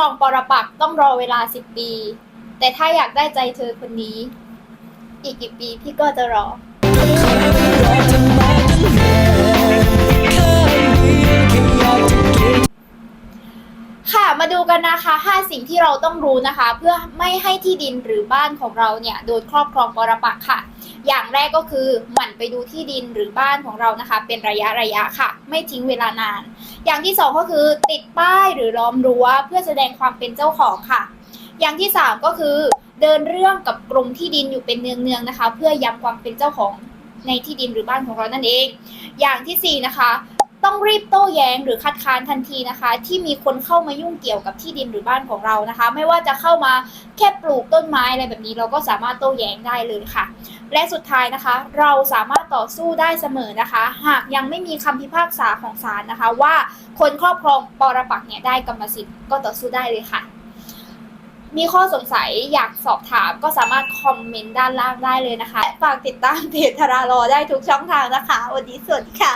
รองปรปักษ์ต้องรอเวลา10ปี แต่ถ้าอยากได้ใจเธอคนนี้ อีกกี่ปีพี่ก็จะรอ ค่ะมาดูกันนะคะ 5 สิ่งที่เราต้องรู้นะคะ เพื่อไม่ให้ที่ดินหรือบ้านของเราเนี่ยโดนครอบครองปรปักษ์ค่ะ อย่างแรกก็คือหมั่นไปดูที่ดินหรือบ้านของเรานะคะ เป็นระยะระยะค่ะ ไม่ทิ้งเวลานาน อย่างที่สองก็คือติดป้ายหรือล้อมรั้วเพื่อแสดงความเป็นเจ้าของค่ะ อย่างที่สามก็คือเดินเรื่องกับกรมที่ดินอยู่เป็นเนืองๆนะคะ เพื่อย้ำความเป็นเจ้าของในที่ดินหรือบ้านของเรานั่นเอง อย่างที่สี่นะคะ ต้องรีบโต้แย้งหรือคัดค้านทันทีนะคะ ที่มีคนเข้ามายุ่งเกี่ยวกับที่ดินหรือบ้านของเรานะคะ ไม่ว่าจะเข้ามาแค่ปลูกต้นไม้อะไรแบบนี้ เราก็สามารถโต้แย้งได้เลยค่ะ และสุดท้ายนะคะ เราสามารถต่อสู้ได้เสมอนะคะ หากยังไม่มีคำพิพากษาของศาลนะคะ ว่าคนครอบครองปรปักเนี่ยได้กรรมสิทธิ์ก็ต่อสู้ได้เลยค่ะ มีข้อสงสัยอยากสอบถามก็สามารถคอมเมนต์ด้านล่างได้เลยนะคะ ฝากติดตามเพจทารารอได้ทุกช่องทางนะคะ วันนี้สวัสดีค่ะ